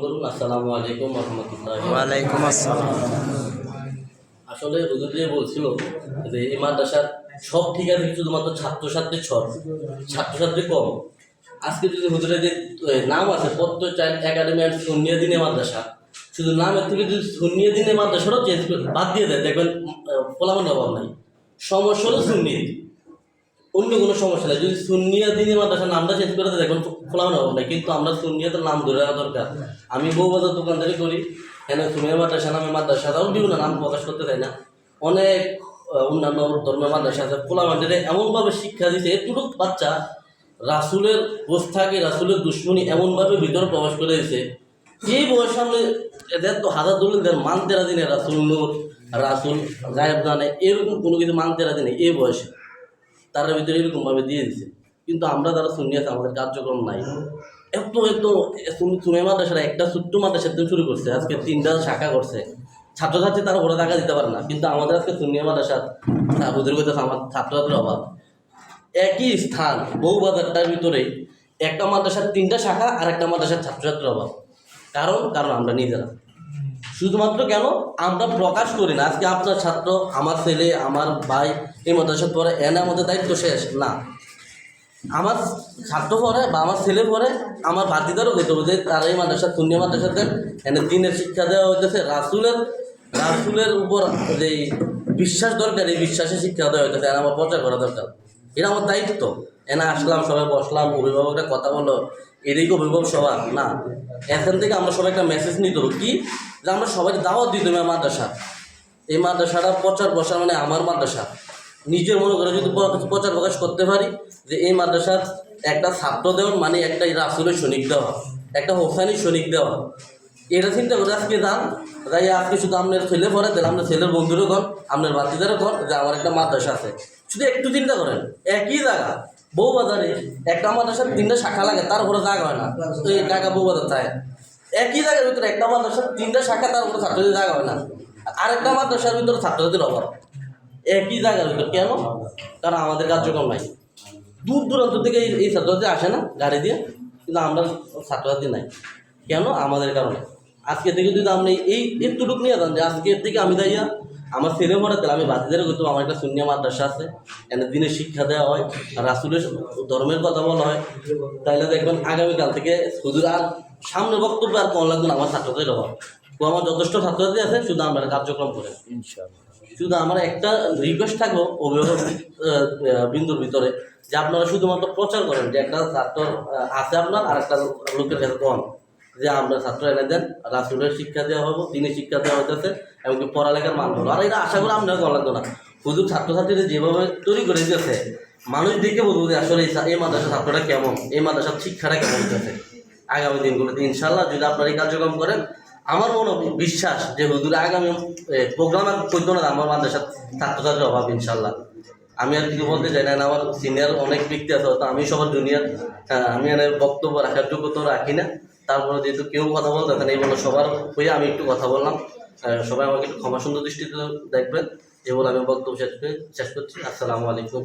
আসসালামু আলাইকুম রহমতুল্লাহ। ওয়ালাইকুম আসসালাম। আসলে হুজুর যে বলছিল যে এই মাদ্রাসার সব ঠিক আছে শুধুমাত্র ছাত্রছাত্রী ছর ছাত্রছাত্রী কম। আজকে যদি হুজুরের যে নাম আছে পদ্ম চাইল্ড একাডেমি অ্যান্ড সুন্নিয়া দিনে মাদ্রাসা শুধু নামের থেকে যদি সুন্নিয়া দিনে মাদ্রাসাটাও চেঞ্জ করে বাদ দিয়ে দেয় দেখবেন ফলাফল অভাব নাই। সমস্যা হলো সুন্নিয়ত অন্য কোনো সমস্যা নেই। যদি সুনিয়া দিনে মাদ্রাসার নামটা চেঞ্জ করে দেয় দেখবেন ফলাফল অভাব নাই কিন্তু আমরা সুন্নিয়াতের নাম ধরে রাখা দরকার। আমি বউবাজার দোকানদারি করি। এখানে সুমিয়া মাদ্রাসা নামে মাদ্রাসা তাও বিভিন্ন নাম প্রকাশ করতে চাই না। অনেক অন্যান্য ধর্মের মাদ্রাসা আছে। পোলা মান্ডিরে এমনভাবে শিক্ষা দিছে এটুকু বাচ্চা রাসুলের গোস্থাকে রাসুলের দুশ্মনী এমনভাবে ভিতরে প্রবেশ করে দিয়েছে এই বয়স সামনে এদের তো হাজার দলিলদের মানতেরা দিনে রাসুল নূর, রাসুল গায়েব জানে এরকম কোনো কিছু মানতেরা নেই এই বয়সে। তার ভিতরে এরকমভাবে দিয়ে দিছে। কিন্তু আমরা যারা শুনি আছে আমাদের কার্যক্রম নাই। এত এত তুমি মাদ্রাসার একটা ছোট্ট মাদ্রাসা থেকে শুরু করছে আজকে তিনটা শাখা করছে। ছাত্রছাত্রী তারা ওরা টাকা দিতে পারে না কিন্তু আমাদের আজকে সুনিয়া মাদ্রাসা হুজুর করতে আমার ছাত্রছাত্রীর অভাব। একই স্থান বহু বাজারটার ভিতরে একটা মাদ্রাসার তিনটা শাখা আর একটা মাদ্রাসার ছাত্রছাত্রীর অভাব। কারণ কারণ আমরা নিজেরা। শুধুমাত্র কেন? আমরা প্রকাশ করি না। আজকে আপনার ছাত্র আমার ছেলে আমার ভাই এই মাদ্রাসার পরে এনে আমাদের দায়িত্ব শেষ, না। আমার ছাত্র পড়ে বা আমার ছেলে পড়ে, আমার ভাতিদারও যেতে হবে যে তারা এই মাদ্রাসা শূন্য মাদ্রাসাতে এনে দিনের শিক্ষা দেওয়া হইতেছে। রাসুলের রাসুলের উপর যে বিশ্বাস দরকার, এই বিশ্বাসে শিক্ষা দেওয়া হইতেছে। এনে আমার প্রচার করা দরকার। এটা আমার দায়িত্ব। এনে আসলাম, সবাই বসলাম, অভিভাবকরা কথা বলল এটাই কি অভিভাবক সভা না। এখান থেকে আমরা সবাই একটা মেসেজ নিতে হবে। কি? যে আমরা সবাই দাওয়াত দিতে হবে মাদ্রাসা। এই মাদ্রাসাটা প্রচার প্রসার মানে আমার মাদ্রাসা। নিজের মনে করে যদি প্রচার প্রকাশ করতে পারি, যে এই মাদ্রাসার একটা ছাত্র দেওয়া মানে একটা রাসুলের সৈনিক দেওয়া, একটা হোসানি সৈনিক দেওয়া। এটা চিন্তা করে আজকে যান তাই আজকে শুধু আপনার ছেলে পড়ে, তাহলে আপনার ছেলের বন্ধুরও কর আপনার বাচ্চাদেরও কর যে আমার একটা মাদ্রাসা আছে। শুধু একটু চিন্তা করেন, একই জায়গা বউ বাজারে একটা মাদ্রাসার তিনটা শাখা লাগে, তার উপরে জায়গা হয় না। তো এই জায়গা বউ বাজার থাকে একই জায়গার ভিতরে একটা মাদ্রাসার তিনটা শাখা, তার উপরে ছাত্রদের জায়গা হয় না। আরেকটা মাদ্রাসার ভিতরে ছাত্রছাত্রীর অভাব। একই জায়গার ভিতর কেন? কারণ আমাদের কার্যক্রম নাই। দূর দূরান্ত থেকে এই এই ছাত্রছাত্রী আসে না গাড়ি দিয়ে, কিন্তু আমরা ছাত্রছাত্রী নাই। কেন? আমাদের কারণে। আজকে থেকে যদি আপনি এই একটুটুক নিয়ে যান যে আজকের থেকে আমি দাইয়া আমার ছেলে পড়ে, তাহলে আমি বাচ্চাদের করতে আমার একটা শূন্য মাদ্রাসা আছে। এনে দিনে শিক্ষা দেওয়া হয়, রাসুলের ধর্মের কথা বলা হয়। তাইলে দেখবেন আগামীকাল থেকে শুধু আর সামনে বক্তব্য আর কম লাগবে আমার ছাত্রদের অভাব। তো আমার যথেষ্ট ছাত্রছাত্রী আছে, শুধু আমরা কার্যক্রম করে। শুধু আমার একটা রিকোয়েস্ট থাকব অভিভাবক বিন্দুর ভিতরে, যে আপনারা শুধুমাত্র প্রচার করেন, যে একটা ছাত্র আছে আপনার আর একটা লোকের কাছে কম, যে আমরা ছাত্র এনে দেন, রাসুলের শিক্ষা দেওয়া হব তিনি শিক্ষা দেওয়া হইতেছে, এমনকি পড়ালেখার মান হলো আর এটা আশা করি আপনারা লাগতো না। হুজুর ছাত্রছাত্রীরা যেভাবে তৈরি করে দিয়েছে, মানুষ দেখে বলব যে আসলে এই মাদ্রাসা ছাত্রটা কেমন, এই মাদ্রাসার শিক্ষাটা কেমন হইতেছে। আগামী দিনগুলোতে ইনশাল্লাহ যদি আপনারা এই কার্যক্রম করেন আমার মনে বিশ্বাস যে হুজুর আগামী প্রোগ্রাম করতো না আমার মাদ্রাসার ছাত্রছাত্রীর অভাব ইনশাল্লাহ আমি আর কিছু বলতে চাই না না, আমার সিনিয়র অনেক ব্যক্তি আছে হয়তো আমি সবার জুনিয়র আমি আর বক্তব্য রাখার যোগ্যতা রাখি না। তারপরে যেহেতু কেউ কথা বলতে এই বলে সবার হয়ে আমি একটু কথা বললাম। সবাই আমাকে একটু ক্ষমা সুন্দর দৃষ্টিতে দেখবেন। এ বলে আমি বক্তব্য শেষ করে শেষ করছি। আসসালামু আলাইকুম।